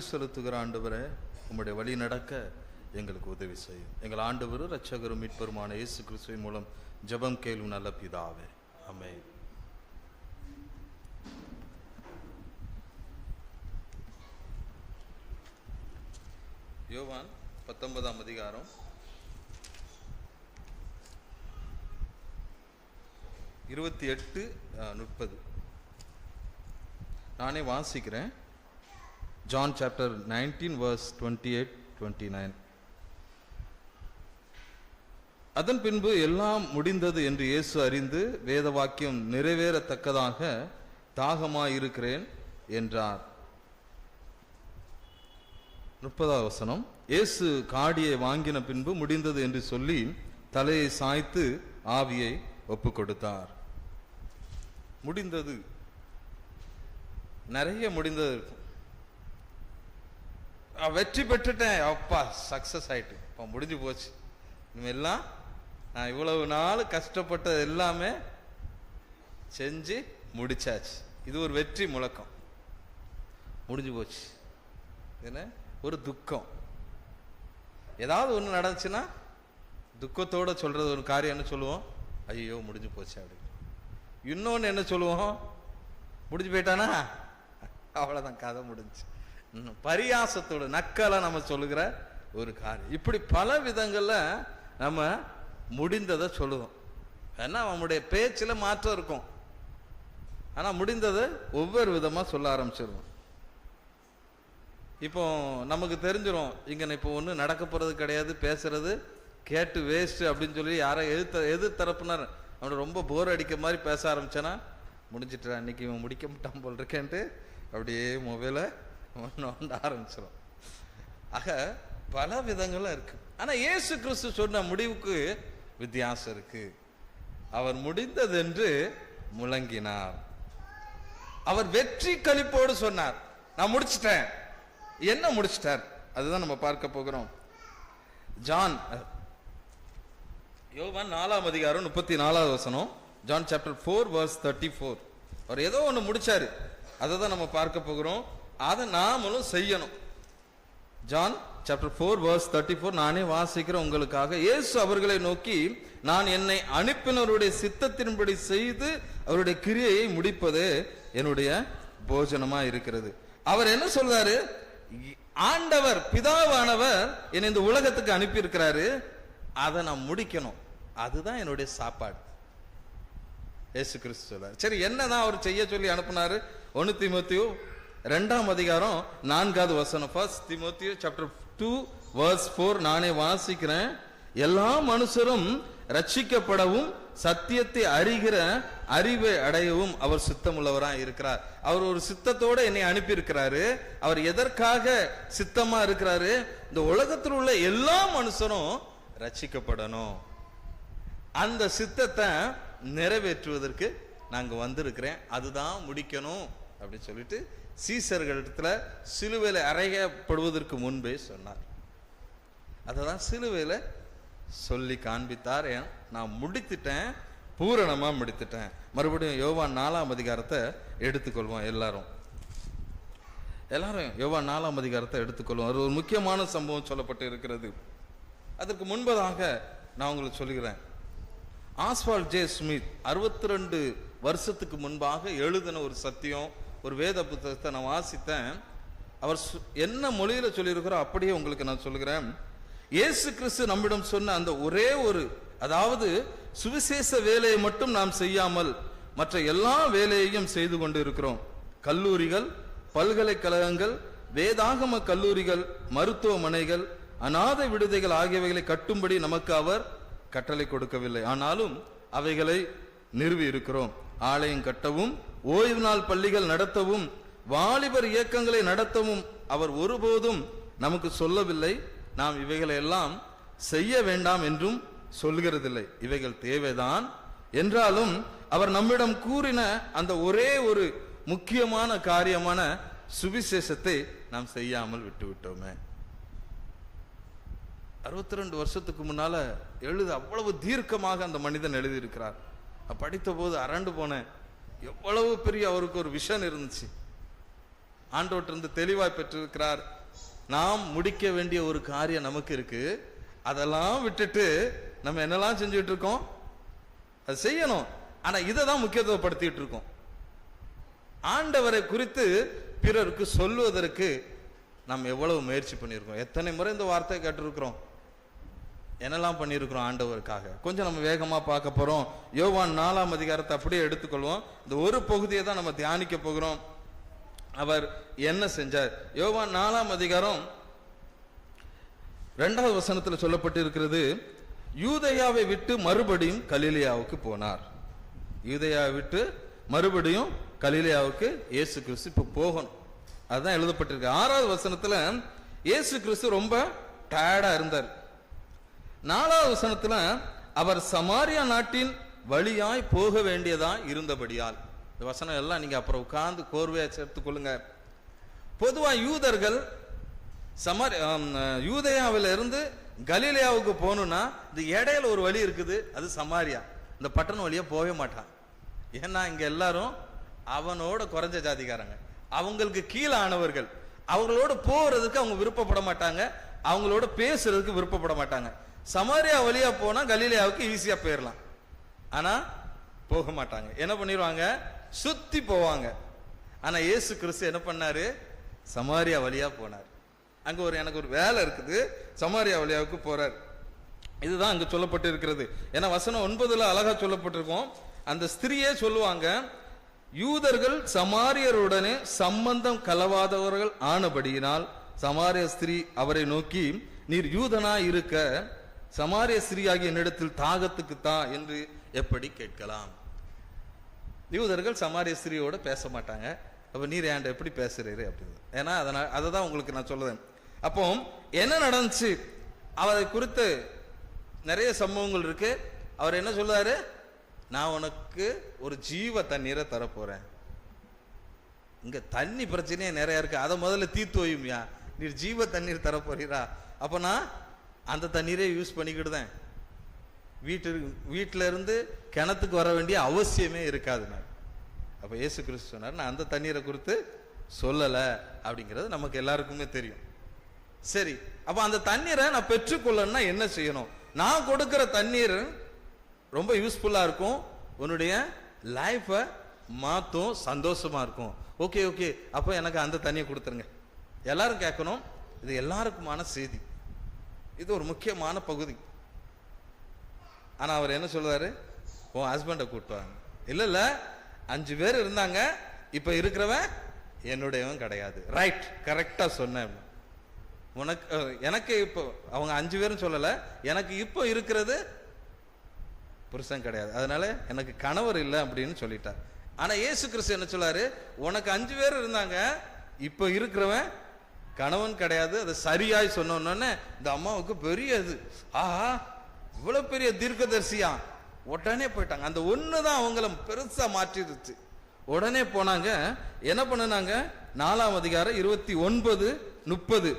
நன்றி செலுத்துகிற ஆண்டவரே உம்முடைய வழி நடக்க எங்களுக்கு உதவி செய்யும். எங்கள் ஆண்டவரும் இரட்சகரும் மீட்பருமான இயேசு கிறிஸ்துவின் மூலம் ஜெபம் கேளும் நல்ல பிதாவே. ஆமென். யோவான் பத்தொன்பதாம் அதிகாரம். இருபத்தி எட்டு முப்பது. நானே வாசிக்கிறேன். John chapter nineteen verse twenty eight twenty nine அதன் பின்பு எல்லாம் முடிந்தது என்று இயேசு அறிந்து வேத வாக்கியம் நிறைவேறத்தக்கதாக தாகமாயிருக்கிறேன் என்றார். முப்பதாவது வசனம். இயேசு காடியை வாங்கின பின்பு முடிந்தது என்று சொல்லி தலையை சாய்த்து ஆவியை ஒப்பு கொடுத்தார் முடிந்தது. நிறைய முடிந்தது வெற்றி பெற்றுட்டேன். அப்பா சக்ஸஸ் ஆயிட்டு. இப்போ முடிஞ்சு போச்சு. இனிமேல்லாம் நான் இவ்வளவு நாள் கஷ்டப்பட்டது எல்லாமே செஞ்சு முடிச்சாச்சு. இது ஒரு வெற்றி முழக்கம். முடிஞ்சு போச்சு. என்ன? ஒரு துக்கம். ஏதாவது ஒன்று நடந்துச்சுன்னா துக்கத்தோடு சொல்கிறது ஒரு காரியம் என்ன சொல்லுவோம்? ஐயோ முடிஞ்சு போச்சு அப்படின்னு. இன்னொன்று என்ன சொல்லுவோம்? முடிஞ்சு போயிட்டானா? அவ்வளோதான் கதை முடிஞ்சு. பரியாசத்தோட நக்கலை நம்ம சொல்லுகிற ஒரு காரியம். இப்படி பல விதங்களில் நம்ம முடிந்ததை சொல்லுவோம். ஏன்னா நம்முடைய பேச்சில் மாற்றம் இருக்கும். ஆனால் முடிந்ததை ஒவ்வொரு விதமாக சொல்ல ஆரம்பிச்சிருவோம். இப்போ நமக்கு தெரிஞ்சிடும் இங்கே இப்போ ஒன்றும் நடக்க போகிறது கிடையாது பேசுறது கேட்டு வேஸ்ட்டு அப்படின்னு சொல்லி யாரை எதிர்த்த எதிர்த்தரப்புனர் அவனை ரொம்ப போர் அடிக்க மாதிரி பேச ஆரம்பிச்சானா முடிஞ்சிட்டா இன்னைக்கு இவன் முடிக்க மாட்டான் போல் இருக்கேன்ட்டு அப்படியே மொபைலை நோண்ட ஆரம்பிச்சிடும் ஆக பல விதங்களும் இருக்குது ஆனால் இயேசு கிறிஸ்து சொன்ன முடிவுக்கு வித்தியாசம் இருக்குது அவர் முடிந்ததென்று முழங்கினார். அவர் வெற்றி கழிப்போடு சொன்னார். நான் முடிச்சிட்டேன். என்ன முடிச்சிட்டார்? அதுதான் நம்ம பார்க்க போகிறோம். ஜான் யோவான் நாலாம் அதிகாரம் முப்பத்தி நாலாவது வசனம். John chapter four verse thirty four. அவர் ஏதோ ஒன்று முடிச்சாரு. அதை தான் நம்ம பார்க்க போகிறோம். அதை நாமளும் செய்யணும். John chapter four verse thirty four நானே வாசிக்கிறேன் உங்களுக்காக. இயேசு அவர்களை நோக்கி நான் என்னை அனுப்பினவருடைய சித்தத்தின்படி செய்து அவருடைய கிரியையை முடிப்பது என்னுடைய போஜனமா இருக்கிறது. அவர் என்ன சொல்றாரு? ஆண்டவர் பிதாவானவர் என்னை இந்த உலகத்துக்கு அனுப்பி இருக்கிறாரு அதை நான் முடிக்கணும். அதுதான் என்னுடைய சாப்பாடு. ஏசு கிறிஸ்து சொல்றாரு. சரி என்னதான் அவர் செய்ய சொல்லி அனுப்புனாரு? ஒன்னு திமுத்தியு ரெண்டாம் அதிகாரம் நான்காவது வசனம். First Timothy chapter two verse four நானே வாசிக்கிறேன். எல்லா மனுஷரும் ரட்சிக்கப்படவும் சத்தியத்தை அறிகிற அறிவை அடையவும் அவர் சித்தமுள்ளவராக இருக்கிறார். அவர் ஒரு சித்தத்தோட என்னை அனுப்பியிருக்கிறாரு. அவர் எதற்காக சித்தமா இருக்கிறாரு? இந்த உலகத்தில் உள்ள எல்லா மனுஷரும் ரட்சிக்கப்படணும் அந்த சித்தத்தை நிறைவேற்றுவதற்கு நாங்கள் வந்திருக்கிறேன். அதுதான் முடிக்கணும் அப்படின்னு சொல்லிட்டு சீசர்களிடத்தில் சிலுவையில் அறையப்படுவதற்கு முன்பே சொன்னார். அதை தான் சிலுவையில் சொல்லி காண்பித்தார். நான் முடித்துட்டேன் பூரணமாக முடித்துட்டேன். மறுபடியும் யோவான் நாலாம் அதிகாரத்தை எடுத்துக்கொள்வோம் எல்லாரும். எல்லாரும் யோவான் நாலாம் அதிகாரத்தை எடுத்துக்கொள்வோம். அது ஒரு முக்கியமான சம்பவம் சொல்லப்பட்டு இருக்கிறது. அதற்கு முன்பதாக நான் உங்களுக்கு சொல்கிறேன் ஆஸ்வால் ஜே ஸ்மித் அறுபத்தி ரெண்டு வருஷத்துக்கு முன்பாக எழுதின ஒரு சத்தியம் ஒரு வேத புத்தகத்தை நான் வாசித்தேன். அவர் சு- என்ன மொழியில் சொல்லியிருக்கிறோ அப்படியே உங்களுக்கு நான் சொல்லுகிறேன். இயேசு கிறிஸ்து நம்மிடம் சொன்ன அந்த ஒரே ஒரு அதாவது சுவிசேஷ வேலையை மட்டும் நாம் செய்யாமல் மற்ற எல்லா வேலையையும் செய்து கொண்டு இருக்கிறோம் கல்லூரிகள் பல்கலைக்கழகங்கள் வேதாகம கல்லூரிகள் மருத்துவமனைகள் அநாதை விடுதைகள் ஆகியவைகளை கட்டும்படி நமக்கு அவர் கட்டளை கொடுக்கவில்லை. ஆனாலும் அவைகளை நிறுவி இருக்கிறோம் ஆலயம் கட்டவும் ஓய்வு நாள் பள்ளிகள் நடத்தவும் வாலிபர் இயக்கங்களை நடத்தவும் அவர் ஒருபோதும் நமக்கு சொல்லவில்லை. நாம் இவைகளை எல்லாம் செய்ய வேண்டாம் என்றும் சொல்கிறதில்லை இவைகள் தேவைதான். என்றாலும் அவர் நம்மிடம் கூறின அந்த ஒரே ஒரு முக்கியமான காரியமான சுவிசேஷத்தை நாம் செய்யாமல் விட்டுவிட்டோமே. அறுபத்தி ரெண்டு வருஷத்துக்கு முன்னால எழுத அவ்வளவு தீர்க்கமாக அந்த மனிதன் எழுதியிருக்கிறார். நான் படித்த போது அரண்டு போனேன். எவ்வளவு பெரிய அவருக்கு ஒரு விஷன் இருந்துச்சு. ஆண்டவற்றிருந்து தெளிவாய் பெற்றிருக்கிறார். நாம் முடிக்க வேண்டிய ஒரு காரியம் நமக்கு இருக்கு. அதெல்லாம் விட்டுட்டு நம்ம என்னெல்லாம் செஞ்சுட்டு இருக்கோம்? அது செய்யணும். ஆனா இதை தான் முக்கியத்துவப்படுத்திட்டு இருக்கோம். ஆண்டவரை குறித்து பிறருக்கு சொல்லுவதற்கு நாம் எவ்வளவு முயற்சி பண்ணியிருக்கோம். எத்தனை முறை இந்த வார்த்தையை கேட்டிருக்கிறோம்? என்னெல்லாம் பண்ணியிருக்கிறோம் ஆண்டவருக்காக? கொஞ்சம் நம்ம வேகமாக பார்க்க போகிறோம் யோவான் நாலாம் அதிகாரத்தை அப்படியே எடுத்துக்கொள்வோம். இந்த ஒரு பகுதியை தான் நம்ம தியானிக்க போகிறோம். அவர் என்ன செஞ்சார்? யோவான் நாலாம் அதிகாரம் ரெண்டாவது வசனத்தில் சொல்லப்பட்டிருக்கிறது யூதையாவை விட்டு மறுபடியும் கலிலியாவுக்கு போனார். யூதையாவை விட்டு மறுபடியும் கலிலியாவுக்கு இயேசு கிறிஸ்து இப்போ போகணும். அதுதான் எழுதப்பட்டிருக்கு. ஆறாவது வசனத்தில் இயேசு கிறிஸ்து ரொம்ப டயர்டாக இருந்தார். நாலாவது வசனத்துல அவர் சமாரியா நாட்டின் வழியாய் போக வேண்டியதா இருந்தபடியால். இந்த வசனம் எல்லாம் நீங்க அப்புறம் உட்கார்ந்து கோர்வையா சேர்த்து கொள்ளுங்க. பொதுவா யூதர்கள் சமாரி யூதயாவில இருந்து கலீலியாவுக்கு போகணும்னா இந்த இடையில ஒரு வழி இருக்குது அது சமாரியா. இந்த பட்டணம் வழியா போகவே மாட்டான். ஏன்னா இங்க எல்லாரும் அவனோட குறைஞ்ச ஜாதிக்காரங்க. அவங்களுக்கு கீழே ஆனவர்கள் அவங்களோட போறதுக்கு அவங்க விருப்பப்பட மாட்டாங்க. அவங்களோட பேசுறதுக்கு விருப்பப்பட மாட்டாங்க. சமாரியா வழியா போனா கலீலியாவுக்கு ஈஸியா போயிடலாம் ஆனா போக மாட்டாங்க. என்ன பண்ணிடுவாங்க சுத்தி போவாங்க. ஆனா இயேசு கிறிஸ்து என்ன பண்ணாரு? சமாரியா வழியா போனார். அங்க ஒரு எனக்கு ஒரு வேலை இருக்குது. சமாரியா வழியாவுக்கு போறார். இதுதான் அங்க சொல்லப்பட்டு இருக்கிறது ஏன்னா வசனம் ஒன்பதுல அழகா சொல்லப்பட்டிருக்கோம். அந்த ஸ்திரியே சொல்லுவாங்க யூதர்கள் சமாரியருடனே சம்பந்தம் கலவாதவர்கள் ஆனபடியினால் சமாரிய ஸ்திரீ அவரை நோக்கி நீர் யூதனா இருக்க சமாரிய ஸ்திரீயாகிய என்னிடத்தில் தாகத்துக்கு தா என்று எப்படி கேட்கலாம்? யூதர்கள் சமாரிய ஸ்திரியோட பேச மாட்டாங்க. அப்போ நீர் ஏன்ட எப்படி பேசுறீரு அப்படின்னு. ஏன்னா அதனால் அதை தான் உங்களுக்கு நான் சொல்லுவேன் அப்போ என்ன நடந்துச்சு? அவரை குறித்து நிறைய சம்பவங்கள் இருக்கு. அவர் என்ன சொல்லுவாரு நான் உனக்கு ஒரு ஜீவ தண்ணீரை தரப்போறேன். இங்க தண்ணி பிரச்சனையே நிறைய இருக்கு. அதை முதல்ல தீர்த்து வையும்யா. நீர் ஜீவ தண்ணீர் தரப்போறீரா? அப்போ நான் அந்த தண்ணீரே யூஸ் பண்ணிக்கிடுதேன் வீட்டு வீட்டில இருந்து கிணத்துக்கு வர வேண்டிய அவசியமே இருக்காது நான் அப்ப இயேசு கிறிஸ்து சொன்னார் நான் அந்த தண்ணீரை குறித்து சொல்லல அப்படிங்கிறது நமக்கு எல்லாருக்குமே தெரியும். சரி அப்ப அந்த தண்ணீரை நான் பெற்றுக்கொள்ளணும்னா என்ன செய்யணும்? நான் கொடுக்கிற தண்ணீர் ரொம்ப யூஸ்ஃபுல்லா இருக்கும். உன்னுடைய லைஃப்பை மாத்தும் சந்தோஷமா இருக்கும். Okay okay. அப்போ எனக்கு அந்த தண்ணியை கொடுத்துருங்க. எல்லாரும் கேட்கணும். இது எல்லாருக்குமான செய்தி. இது ஒரு முக்கியமான பகுதி. ஆனால் அவர் என்ன சொல்கிறாரு உன் ஹஸ்பண்டை கூட்டுவாங்க இல்லை இல்லை. அஞ்சு பேர் இருந்தாங்க. இப்போ இருக்கிறவன் என்னுடையவன் கிடையாது. ரைட் கரெக்டாக சொன்னேன். உனக்கு எனக்கு இப்போ அவங்க அஞ்சு பேரும் சொல்லலை. எனக்கு இப்போ இருக்கிறது புருஷன் கிடையாது. அதனால எனக்கு கணவர் இல்லை அப்படின்னு சொல்லிட்டார். ஆனால் இயேசு கிறிஸ்து என்ன சொல்லாரு உனக்கு அஞ்சு பேர் இருந்தாங்க. இப்போ இருக்கிறவன் கணவன் கிடையாது அது சரியாய் சொன்னோன்னே இந்த அம்மாவுக்கு பெரிய இது. ஆஹா இவ்வளோ பெரிய தீர்க்கதரிசியா? உடனே போயிட்டாங்க. அந்த ஒன்று தான் அவங்கள பெருசாக மாற்றிடுச்சு. உடனே போனாங்க. என்ன பண்ணுனாங்க? நாலாம் அதிகாரம் இருபத்தி ஒன்பது முப்பது.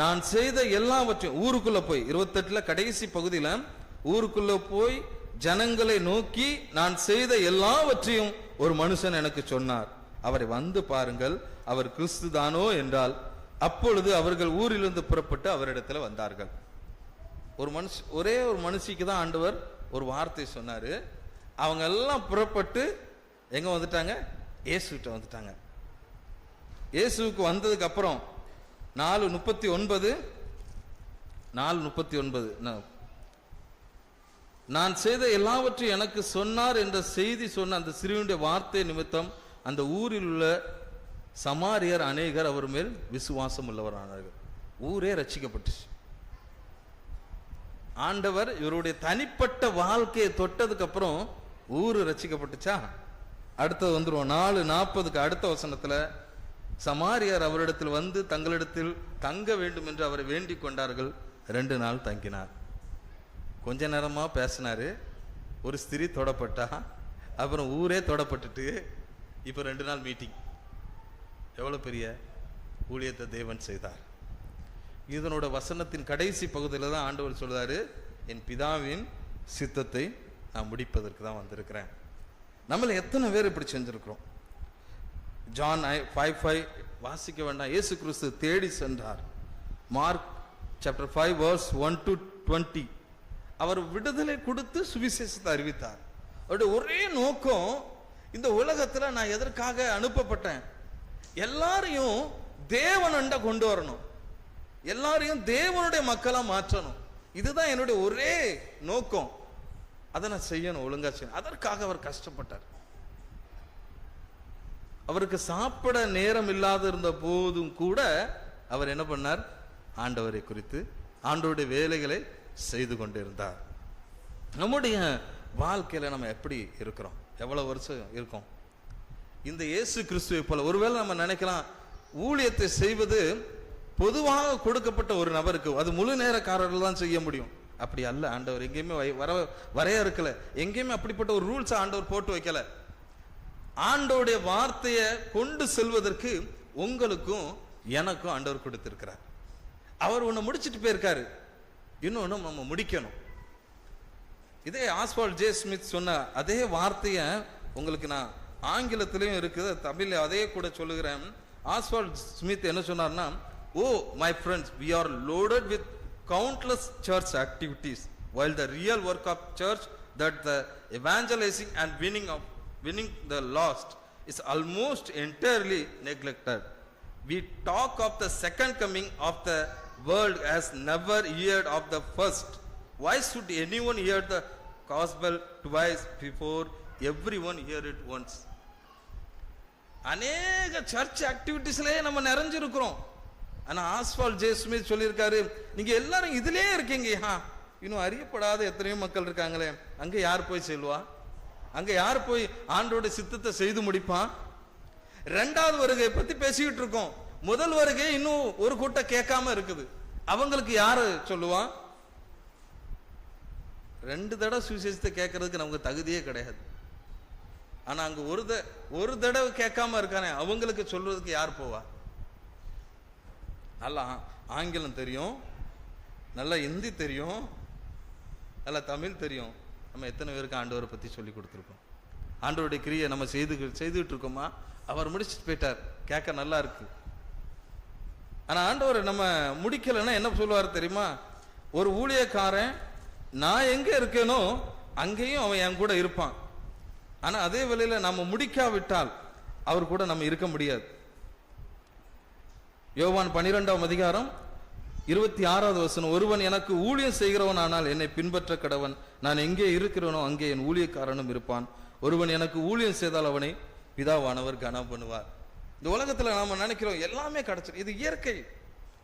நான் செய்த எல்லாவற்றையும் ஊருக்குள்ளே போய் இருபத்தெட்டில் கடைசி பகுதியில் ஊருக்குள்ளே போய் ஜனங்களை நோக்கி நான் செய்த எல்லாவற்றையும் ஒரு மனுஷன் எனக்கு சொன்னார். அவரை வந்து பாருங்கள் அவர் கிறிஸ்து தானோ என்றால் அப்பொழுது அவர்கள் ஊரிலிருந்து புறப்பட்டு அவரிடத்துல வந்தார்கள். ஒரு மனுஷ ஒரே ஒரு மனுஷிக்கு தான் ஆண்டவர் ஒரு வார்த்தை சொன்னார். அவங்க எல்லாம் புறப்பட்டு எங்கே வந்துட்டாங்க? இயேசுகிட்ட வந்துட்டாங்க. இயேசுவுக்கு வந்ததுக்கு அப்புறம் நாலு முப்பத்தி ஒன்பது நாலு முப்பத்தி ஒன்பது நான் செய்த எல்லாவற்றையும் எனக்கு சொன்னார் என்ற செய்தி சொன்ன அந்த சிறுவனுடைய வார்த்தை நிமித்தம் அந்த ஊரில் உள்ள சமாரியர் அநேகர் அவர் மேல் விசுவாசம் உள்ளவரானார்கள். ஊரே ரட்சிக்கப்பட்டுச்சு. ஆண்டவர் இவருடைய தனிப்பட்ட வாழ்க்கையை தொட்டதுக்கு அப்புறம் ஊர் ரசிக்கப்பட்டுச்சா அடுத்தது வந்துடுவோம் நாலு நாற்பதுக்கு அடுத்த வசனத்தில் சமாரியார் அவரிடத்தில் வந்து தங்களிடத்தில் தங்க வேண்டும் என்று அவரை வேண்டிக் கொண்டார்கள். ரெண்டு நாள் தங்கினார். கொஞ்ச நேரமாக பேசினார். ஒரு ஸ்திரீ தொடப்பட்டா அப்புறம் ஊரே தொடப்பட்டுட்டு இப்போ ரெண்டு நாள் மீட்டிங் எவ்வளோ பெரிய ஊழியத்தை தேவன் செய்தார். இதனோட வசனத்தின் கடைசி பகுதியில் தான் ஆண்டவர் சொல்கிறார் என் பிதாவின் சித்தத்தை நான் முடிப்பதற்கு தான் வந்திருக்கிறேன். நம்மளை எத்தனை பேர் இப்படி செஞ்சுருக்கிறோம்? ஜான் ஐ ஃபைவ் ஃபைவ் வாசிக்க வேண்டாம். இயேசு கிறிஸ்து தேடி சென்றார். Mark chapter five verse one to twenty அவர் விடுதலை கொடுத்து சுவிசேஷத்தை அறிவித்தார். அவருடைய ஒரே நோக்கம் இந்த உலகத்தில் நான் எதற்காக அனுப்பப்பட்டேன்? எல்லாரையும் தேவனண்ட கொண்டு வரணும். எல்லாரையும் தேவனுடைய மக்களாக மாற்றணும். இதுதான் என்னுடைய ஒரே நோக்கம். அதை நான் செய்யணும் ஒழுங்காக செய்யணும். அதற்காக அவர் கஷ்டப்பட்டார். அவருக்கு சாப்பிட நேரம் இல்லாத இருந்த போதும் கூட அவர் என்ன பண்ணார்? ஆண்டவரை குறித்து ஆண்டவருடைய வேலைகளை செய்து கொண்டிருந்தார். நம்முடைய வாழ்க்கையில் நம்ம எப்படி இருக்கிறோம்? எவ்வளவு வருஷம் இருக்கும்? இந்த இயேசு கிறிஸ்துவை போல ஒருவேளை நம்ம நினைக்கலாம் ஊழியத்தை செய்வது பொதுவாக கொடுக்கப்பட்ட ஒரு நபருக்கு அது முழு நேரக்காரர்கள் தான் செய்ய முடியும். அப்படி அல்ல ஆண்டவர் எங்கேயுமே வை- வர வரையறுக்கல எங்கேயுமே அப்படிப்பட்ட ஒரு ரூல்ஸ் ஆண்டவர் போட்டு வைக்கல. ஆண்டோடைய வார்த்தையை கொண்டு செல்வதற்கு உங்களுக்கும் எனக்கும் ஆண்டவர் கொடுத்திருக்கிறார். அவர் ஒன்று முடிச்சிட்டு போயிருக்காரு. இன்னொன்னு நம்ம முடிக்கணும். இதே ஆஸ்வால் ஜே ஸ்மித் சொன்ன அதே வார்த்தையை உங்களுக்கு நான் ஆங்கிலத்திலையும் இருக்குது தமிழ் அதே கூட சொல்லுகிறேன் ஆஸ்வால் ஸ்மித் என்ன சொன்னார்னா ஓ my friends we are loaded with countless church activities while the real work of church that the evangelizing and winning of winning the lost is almost entirely neglected we talk of the second coming of the world has never heard of the first why should anyone hear the gospel twice before everyone hear it once? அநேக church ஆக்டிவிட்டிஸ்லேயே நம்ம நிறைஞ்சிருக்கிறோம். ஆனால் ஆஸ்வால் J சொல்லியிருக்காரு நீங்கள் எல்லாரும் இதுலயே இருக்கீங்க. ஹா இன்னும் அறியப்படாத எத்தனையோ மக்கள் இருக்காங்களே. அங்கே யார் போய் செல்வா? அங்கே யார் போய் ஆண்டோட சித்தத்தை செய்து முடிப்பான் ரெண்டாவது வருகை பற்றி பேசிக்கிட்டு இருக்கோம். முதல் வருகை இன்னும் ஒரு கூட்டம் கேட்காம இருக்குது. அவங்களுக்கு யார் சொல்லுவான் ரெண்டு தடவை சுவிசேஷத்தை கேட்கறதுக்கு நமக்கு தகுதியே கிடையாது. ஆனால் அங்கே ஒரு த ஒரு தடவை கேட்காம இருக்கானே அவங்களுக்கு சொல்றதுக்கு யார் போவா? நல்லா ஆ- ஆங்கிலம் தெரியும் நல்லா ஹிந்தி தெரியும் நல்லா தமிழ் தெரியும். நம்ம எத்தனை பேருக்கு ஆண்டவரை பற்றி சொல்லி கொடுத்துருக்கோம்? ஆண்டவருடைய கிரியை நம்ம செய்து செய்துக்கிட்டு இருக்கோமா? அவர் முடிச்சுட்டு போயிட்டார். கேட்க நல்லா இருக்கு. ஆனால் ஆண்டவர் நம்ம முடிக்கலைன்னா என்ன சொல்லுவார் தெரியுமா? ஒரு ஊழியக்காரன் நான் எங்கே இருக்கேனோ அங்கேயும் அவன் என் கூட இருப்பான். ஆனால் அதே வேளையில் நம்ம முடிக்காவிட்டால் அவர் கூட நம்ம இருக்க முடியாது. யோவான் பனிரெண்டாம் அதிகாரம் இருபத்தி ஆறாவது வசனம் ஒருவன் எனக்கு ஊழியம் செய்கிறவன் ஆனால் என்னை பின்பற்ற கடவன். நான் எங்கே இருக்கிறேனோ அங்கே என் ஊழியக்காரனும் இருப்பான். ஒருவன் எனக்கு ஊழியம் செய்தால் அவனை பிதாவானவர் கனம் பண்ணுவார். இந்த உலகத்தில் நாம் நினைக்கிறோம் எல்லாமே கிடச்சிடும் இது இயற்கை.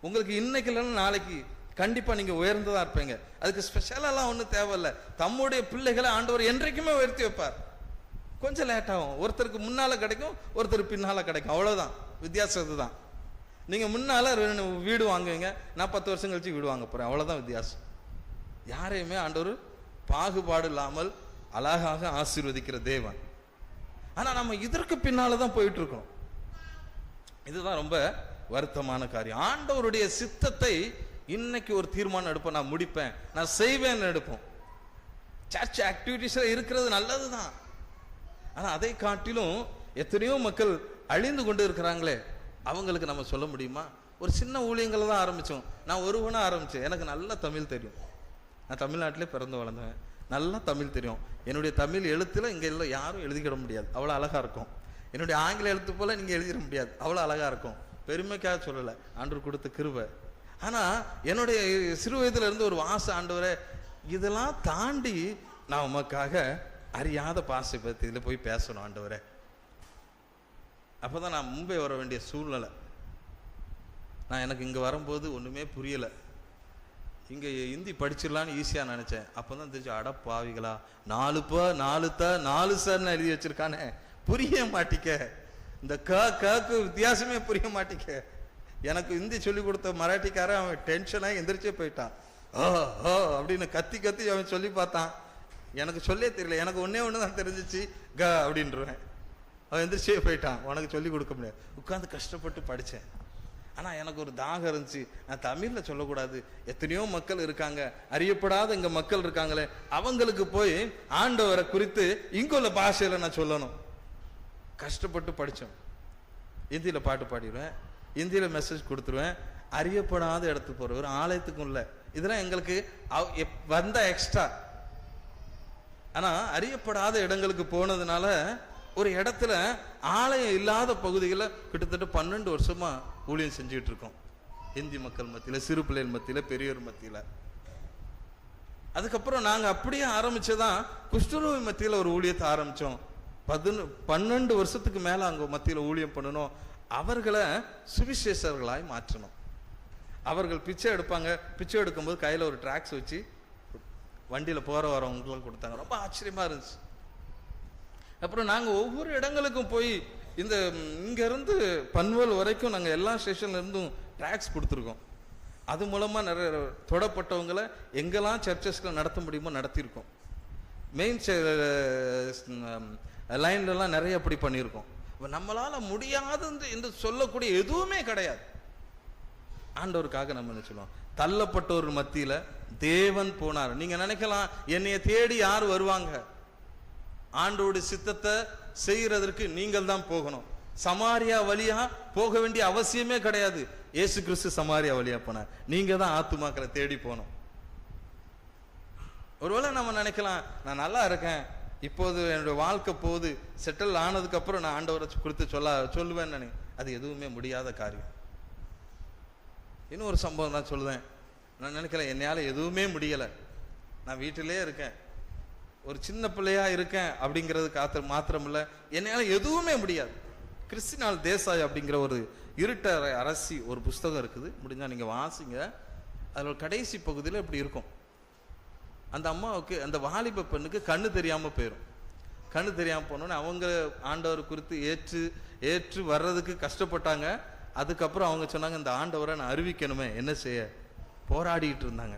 உங்களுக்கு இன்னைக்கு இல்லைன்னா நாளைக்கு கண்டிப்பா நீங்க உயர்ந்ததா இருப்பீங்க. அதுக்கு ஸ்பெஷலெல்லாம் ஒன்றும் தேவையில்ல. தம்முடைய பிள்ளைகளை ஆண்டவர் என்றைக்குமே உயர்த்தி வைப்பார். கொஞ்சம் லேட் ஆகும். ஒருத்தருக்கு முன்னால கிடைக்கும் ஒருத்தர் பின்னால கிடைக்கும். அவ்வளவுதான். வித்தியாசம் இதுதான். நீங்க முன்னால ரெண்டு வீடு வாங்குவீங்க. நான் பத்து வருஷம் கழிச்சு வீடு வாங்க போறேன். அவ்வளவுதான் வித்தியாசம். யாரையுமே ஆண்டவர் பாகுபாடு இல்லாமல் அழகாக ஆசீர்வதிக்கிற தேவன். ஆனா நம்ம இதற்கு பின்னால தான் போயிட்டு இருக்கோம் இதுதான் ரொம்ப வருத்தமான காரியம். ஆண்டவருடைய சித்தத்தை இன்னைக்கு ஒரு தீர்மானம் எடுப்பேன் நான் முடிப்பேன் நான் செய்வேன்னு எடுப்போம். சர்ச் ஆக்டிவிட்டிஸில் இருக்கிறது நல்லது தான் ஆனால் அதை காட்டிலும் எத்தனையோ மக்கள் அழிந்து கொண்டு இருக்கிறாங்களே அவங்களுக்கு நம்ம சொல்ல முடியுமா? ஒரு சின்ன ஊழியங்களை தான் ஆரம்பித்தோம் நான் ஒருவனாக ஆரம்பித்தேன் எனக்கு நல்லா தமிழ் தெரியும். நான் தமிழ்நாட்டிலே பிறந்து வளர்ந்தேன் நல்லா தமிழ் தெரியும். என்னுடைய தமிழ் எழுத்தில் இங்கே இல்லை யாரும் எழுதிக்கிட முடியாது. அவ்வளோ அழகாக இருக்கும். என்னுடைய ஆங்கில எழுத்து போல் நீங்கள் எழுதிட முடியாது. அவ்வளோ அழகாக இருக்கும். பெருமைக்காக சொல்லலை. அன்று கொடுத்த கிருவை ஆனால் என்னுடைய சிறு வயதுலேருந்து ஒரு வாச ஆண்டவரை இதெல்லாம் தாண்டி நான் உமக்காக அறியாத பாசை பற்றி இதில் போய் பேசணும் ஆண்டவரே. அப்பதான் நான் மும்பை வர வேண்டிய சூழ்நிலை. நான் எனக்கு இங்கே வரும்போது ஒன்றுமே புரியலை. இங்கே ஹிந்தி படிச்சிடலான்னு ஈஸியாக நினச்சேன். அப்போ தான் தெரிஞ்சு அட பாவிகளா நாலு ப நாலு த நாலு சார்னு எழுதி வச்சுருக்கானே. புரிய மாட்டிக்க. இந்த க கக்கு வித்தியாசமே புரிய மாட்டிக்க. எனக்கு ஹிந்தி சொல்லி கொடுத்த மராட்டிக்காரன் அவன் டென்ஷனாக எந்திரிச்சே போயிட்டான். ஓ ஓ அப்படின்னு கத்தி கத்தி அவன் சொல்லி பார்த்தான். எனக்கு சொல்லே தெரியல. எனக்கு ஒன்றே ஒன்று தான் தெரிஞ்சிச்சு. க அப்படின்றவன். அவன் எந்திரிச்சே போயிட்டான். உனக்கு சொல்லி கொடுக்க முடியாது. உட்காந்து கஷ்டப்பட்டு படித்தேன் ஆனால் எனக்கு ஒரு தாகம் இருந்துச்சு. நான் தமிழில் சொல்லக்கூடாது. எத்தனையோ மக்கள் இருக்காங்க. அறியப்படாத இங்கே மக்கள் இருக்காங்களே. அவங்களுக்கு போய் ஆண்டவரை குறித்து இங்குள்ள பாஷையில் நான் சொல்லணும். கஷ்டப்பட்டு படித்தோம் இந்தியில் பாட்டு பாடிடுவேன். இந்தியில் மெசேஜ் கொடுத்துருவேன். அறியப்படாத இடத்துக்கு போகிறவர் ஆலயத்துக்கும் இல்லை. இதெல்லாம் எங்களுக்கு அவ்- எப்- வந்த எக்ஸ்ட்ரா ஆனால் அறியப்படாத இடங்களுக்கு போனதுனால ஒரு இடத்துல ஆலயம் இல்லாத பகுதிகளில் கிட்டத்தட்ட பன்னெண்டு வருஷமா ஊழியம் செஞ்சுக்கிட்டு இருக்கோம். இந்தி மக்கள் மத்தியில் சிறு பிள்ளைகள் மத்தியில் பெரியோர் மத்தியில். அதுக்கப்புறம் நாங்கள் அப்படியே ஆரம்பிச்சதான் குஷ்டரோவி மத்தியில் ஒரு ஊழியத்தை ஆரம்பித்தோம் பதினொ பன்னெண்டு வருஷத்துக்கு மேல அங்க மத்தியில் ஊழியம் பண்ணணும். அவர்களை சுவிசேஷர்களாய் மாற்றணும். அவர்கள் பிச்சை எடுப்பாங்க. பிச்சை எடுக்கும்போது கையில ஒரு ட்ராக்ஸ் வச்சு வண்டியில போற வரவங்களும் கொடுத்தாங்க. ரொம்ப ஆச்சரியமா இருந்துச்சு. அப்புறம் நாங்க ஒவ்வொரு இடங்களுக்கும் போய் இந்த இங்கேருந்து இங்க இருந்து பன்வல் வரைக்கும் நாங்க எல்லா ஸ்டேஷன்ல இருந்தும் ட்ராக்ஸ் கொடுத்துருக்கோம். அது மூலமா நிறைய தொடப்பட்டவங்களை எங்கெல்லாம் சர்ச்சஸ்களை நடத்த முடியுமோ நடத்தியிருக்கோம். மெயின் லைன்லலாம் நிறைய அப்படி பண்ணியிருக்கோம். இப்போ நம்மளால் முடியாதுன்னு என்று சொல்லக்கூடிய எதுவுமே கிடையாது. ஆண்டவருக்காக நம்ம என்ன சொல்லுவோம்? தள்ளப்பட்டோர் மத்தியில் தேவன் போனார். நீங்கள் நினைக்கலாம் என்னைய தேடி யார் வருவாங்க? ஆண்டோட சித்தத்தை செய்கிறதற்கு நீங்கள் தான் போகணும். சமாரியா வழியா போக வேண்டிய அவசியமே கிடையாது. ஏசு கிறிஸ்து சமாரியா வழியா போனார். நீங்க தான் ஆத்துமாக்களை தேடி போகணும். ஒருவேளை நம்ம நினைக்கலாம் நான் நல்லா இருக்கேன் இப்போது என்னுடைய வாழ்க்கை போகுது செட்டில் ஆனதுக்கப்புறம் நான் ஆண்டவரை குறித்து சொல்ல சொல்லுவேன் நினை அது எதுவுமே முடியாத காரியம். இன்னும் ஒரு சம்பவம் தான் சொல்லுவேன். நான் நினைக்கிறேன் என்னால் எதுவுமே முடியலை. நான் வீட்டிலே இருக்கேன். ஒரு சின்ன பிள்ளையாக இருக்கேன் அப்படிங்கிறது காத்து மாத்திரம் இல்லை என்னால் எதுவுமே முடியாது. கிறிஸ்டினால் தேசாய் அப்படிங்கிற ஒரு இருட்ட அரசி ஒரு புஸ்தகம் இருக்குது. முடிஞ்சால் நீங்கள் வாசிங்க. அதில் ஒரு கடைசி பகுதியில் இப்படி இருக்கும். அந்த அம்மாவுக்கு அந்த வாலிப பெண்ணுக்கு கண்ணு தெரியாமல் போயிடும் கண்ணு தெரியாமல் போனோன்னே அவங்க ஆண்டவர் குறித்து ஏற்று ஏற்று வர்றதுக்கு கஷ்டப்பட்டாங்க. அதுக்கப்புறம் அவங்க சொன்னாங்க இந்த ஆண்டவரை நான் அறிவிக்கணுமே என்ன செய்ய? போராடிக்கிட்டு இருந்தாங்க.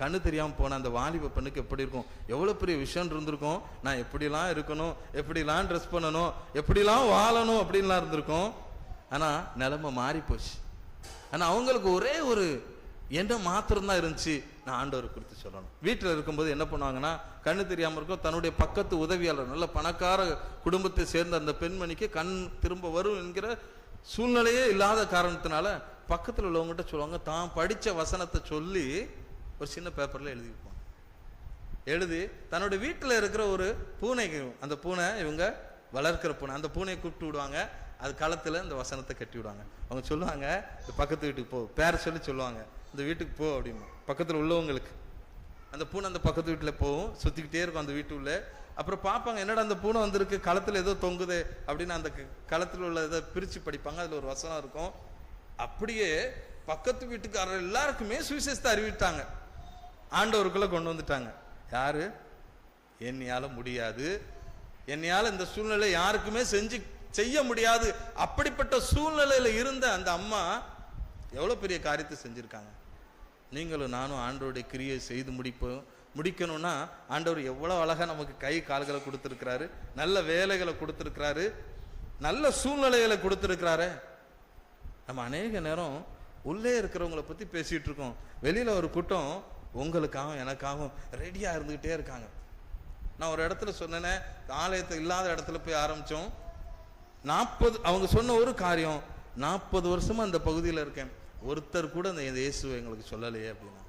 கண்ணு தெரியாமல் போன அந்த வாலிப பெண்ணுக்கு எப்படி இருக்கும்? எவ்வளோ பெரிய விஷயம் இருந்திருக்கும். நான் எப்படிலாம் இருக்கணும் எப்படிலாம் ட்ரெஸ் பண்ணணும் எப்படிலாம் வாழணும் அப்படின்லாம் இருந்திருக்கும். ஆனால் நிலைமை மாறி போச்சு அவங்களுக்கு ஒரே ஒரு எண்ணம் மாத்திரம் தான் இருந்துச்சு. நான் ஆண்டவர் குறித்து சொல்லணும். வீட்டில் இருக்கும்போது என்ன பண்ணுவாங்கன்னா கண்ணு தெரியாமல் இருக்கும் தன்னுடைய பக்கத்து உதவியாளர் நல்ல பணக்கார குடும்பத்தை சேர்ந்த அந்த பெண்மணிக்கு கண் திரும்ப வரும் என்கிற சூழ்நிலையே இல்லாத காரணத்தினால பக்கத்தில் உள்ளவங்ககிட்ட சொல்லுவாங்க தான் படித்த வசனத்தை சொல்லி ஒரு சின்ன பேப்பரில் எழுதி வைப்பாங்க. எழுதி தன்னுடைய வீட்டில் இருக்கிற ஒரு பூனைக்கு அந்த பூனை இவங்க வளர்க்கிற பூனை அந்த பூனையை கூப்பிட்டு விடுவாங்க. அது களத்தில் இந்த வசனத்தை கட்டி விடுவாங்க. அவங்க சொல்லுவாங்க இந்த பக்கத்து வீட்டுக்கு போ பேரை சொல்லி சொல்லுவாங்க. இந்த வீட்டுக்கு போ அப்படின்னு பக்கத்தில் உள்ளவங்களுக்கு. அந்த பூனை அந்த பக்கத்து வீட்டில் போகும் சுற்றிக்கிட்டே இருக்கும் அந்த வீட்டுக்குள்ளே அப்புறம் பார்ப்பாங்க என்னடா அந்த பூனை வந்திருக்கு களத்தில் ஏதோ தொங்குது அப்படின்னு அந்த களத்தில் உள்ள இதை பிரித்து படிப்பாங்க அதில் ஒரு வசனம் இருக்கும். அப்படியே பக்கத்து வீட்டுக்காரர் எல்லாருக்குமே சுவிசேஷத்தை அறிவிட்டாங்க ஆண்டவருக்குள்ளே கொண்டு வந்துட்டாங்க. யாரு? என்னையால் முடியாது. என்னையால் இந்த சூழ்நிலை யாருக்குமே செஞ்சு செய்ய முடியாது. அப்படிப்பட்ட சூழ்நிலையில் இருந்த அந்த அம்மா எவ்வளோ பெரிய காரியத்தை செஞ்சுருக்காங்க? நீங்களும் நானும் ஆண்டோருடைய கிரியை செய்து முடிப்போம் முடிக்கணும்னா ஆண்டவர் எவ்வளோ அழகாக நமக்கு கை கால்களை கொடுத்துருக்கிறாரு நல்ல வேலைகளை கொடுத்துருக்கிறாரு நல்ல சூழ்நிலைகளை கொடுத்துருக்கிறாரு. நம்ம அநேக நேரம் உள்ளே இருக்கிறவங்கள பற்றி பேசிகிட்டு இருக்கோம். வெளியில் ஒரு கூட்டம் உங்களுக்காகவும் எனக்காகவும் ரெடியாக இருந்துக்கிட்டே இருக்காங்க. நான் ஒரு இடத்துல சொன்னேனே ஆலயத்தை இல்லாத இடத்துல போய் ஆரம்பித்தோம் நாற்பது அவங்க சொன்ன ஒரு காரியம் நாற்பது வருஷமாக அந்த பகுதியில் இருக்கேன். ஒருத்தர் கூட அந்த இயேசுவை எங்களுக்கு சொல்லலையே அப்படின்னா.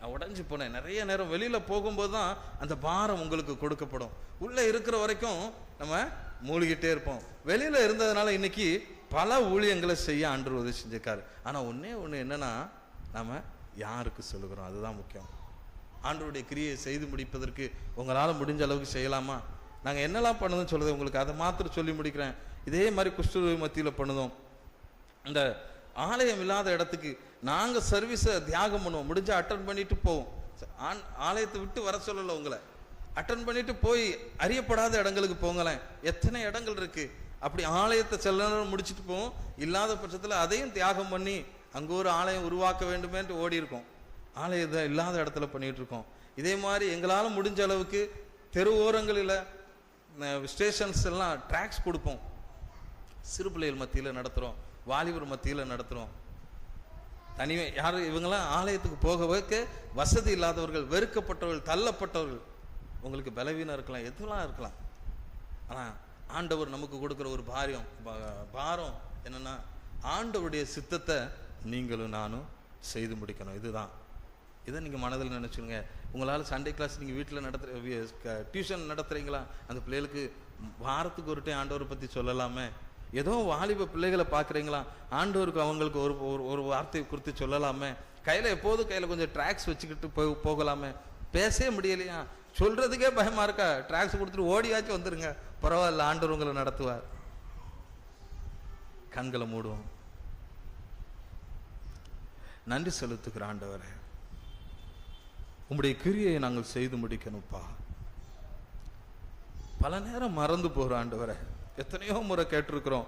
நான் உடஞ்சி போனேன். நிறைய நேரம் வெளியில் போகும்போது தான் அந்த பாரம் உங்களுக்கு கொடுக்கப்படும். உள்ளே இருக்கிற வரைக்கும் நம்ம மூழ்கிட்டே இருப்போம். வெளியில் இருந்ததுனால இன்னைக்கு பல ஊழியங்களை செய்ய ஆண்டு உதவி செஞ்சிருக்காரு. ஆனால் ஒன்றே ஒன்று என்னன்னா நம்ம யாருக்கு சொல்லுகிறோம்? அதுதான் முக்கியம். ஆண்டருடைய கிரியை செய்து முடிப்பதற்கு உங்களால் முடிஞ்ச அளவுக்கு செய்யலாமா? நாங்கள் என்னெல்லாம் பண்ணுதுன்னு சொல்றது உங்களுக்கு அதை மாத்திரம் சொல்லி முடிக்கிறேன். இதே மாதிரி குஷ்டரோகி மத்தியில் பண்ணுதோம். இந்த ஆலயம் இல்லாத இடத்துக்கு நாங்கள் சர்வீஸை தியாகம் பண்ணுவோம். முடிஞ்சால் அட்டன் பண்ணிட்டு போவோம். ஆன்- ஆலயத்தை விட்டு வர சொல்லலை உங்களை. அட்டன் பண்ணிட்டு போய் அறியப்படாத இடங்களுக்கு போங்களேன். எத்தனை இடங்கள் இருக்கு? அப்படி ஆலயத்தை செல்ல முடிச்சுட்டு போவோம். இல்லாத பட்சத்தில் அதையும் தியாகம் பண்ணி அங்கே ஒரு ஆலயம் உருவாக்க வேண்டுமேன்ட்டு ஓடி இருக்கோம். ஆலயத்தை இல்லாத இடத்துல பண்ணிட்டு இருக்கோம். இதே மாதிரி எங்களால் முடிஞ்ச அளவுக்கு தெரு ஓரங்களில் ஸ்டேஷன்ஸ் எல்லாம் ட்ராக்ஸ் கொடுப்போம். சிறு பிள்ளைகள் மத்தியில் நடத்துகிறோம் வாலிபர் மத்தியில் நடத்துகிறோம் தனிமை யார் இவங்கெல்லாம் ஆலயத்துக்கு போக வைக்க வசதி இல்லாதவர்கள் வெறுக்கப்பட்டவர்கள் தள்ளப்பட்டவர்கள். உங்களுக்கு பலவீனம் இருக்கலாம் எதுலாம் இருக்கலாம். ஆனால் ஆண்டவர் நமக்கு கொடுக்குற ஒரு பாரியம் பாரம் என்னென்னா ஆண்டவருடைய சித்தத்தை நீங்களும் நானும் செய்து முடிக்கணும். இதுதான். இதை நீங்கள் மனதில் நினச்சிடுங்க உங்களால் சண்டே கிளாஸ் நீங்கள் வீட்டில் நடத்துகிற டியூஷன் நடத்துகிறீங்களா அந்த பிள்ளைகளுக்கு வாரத்துக்கு ஒரு டைம் ஆண்டவரை பற்றி சொல்லலாமே. ஏதோ வாலிப பிள்ளைகளை பார்க்குறீங்களா? ஆண்டவருக்கு அவங்களுக்கு ஒரு ஒரு ஒரு வார்த்தை குறித்து சொல்லலாமே. கையில் எப்போதும் கையில் கொஞ்சம் ட்ராக்ஸ் வச்சுக்கிட்டு போ போகலாமே. பேசவே முடியலையா? சொல்கிறதுக்கே பயமாக இருக்கா? ட்ராக்ஸ் கொடுத்துட்டு ஓடியாச்சும் வந்துடுங்க பரவாயில்ல ஆண்டவர் உங்களை நடத்துவார். கண்களை மூடுவோம். நன்றி செலுத்துக்கிற ஆண்டவரே. உம்முடைய கிரியை நாங்கள் செய்து முடிக்கணும்ப்பா. பல நேரம் மறந்து போகிற ஆண்டவரை. எத்தனையோ முறை கேட்டிருக்கிறோம்.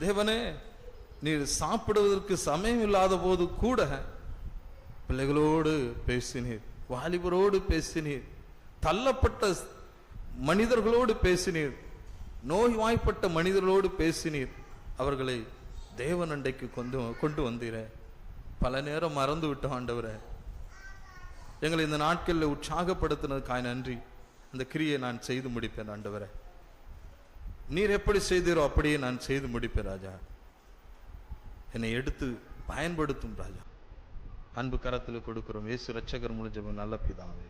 தேவனே நீர் சாப்பிடுவதற்கு சமயம் இல்லாத போது கூட பிள்ளைகளோடு பேசினீர் வாலிபரோடு பேசினீர் தள்ளப்பட்ட மனிதர்களோடு பேசினீர் நோய் வாய்ப்பட்ட மனிதர்களோடு பேசினீர் அவர்களை தேவன் அண்டைக்கு கொண்டு கொண்டு வந்தீர. பல நேரம் மறந்து விட்டோம் ஆண்டவரை. எங்களை இந்த நாட்களில் உற்சாகப்படுத்தினதுக்காக நன்றி. அந்த கிரியை நான் செய்து முடிப்பேன் ஆண்டவரே. நீர் எப்படி செய்தீரோ அப்படியே நான் செய்து முடிப்பேன் ராஜா. என்னை எடுத்து பயன்படுத்தும் ராஜா. அன்பு கரத்தில் கொடுக்கிறோம். இயேசு ரட்சகர் முடிஞ்சவன் நல்ல பிதாவே.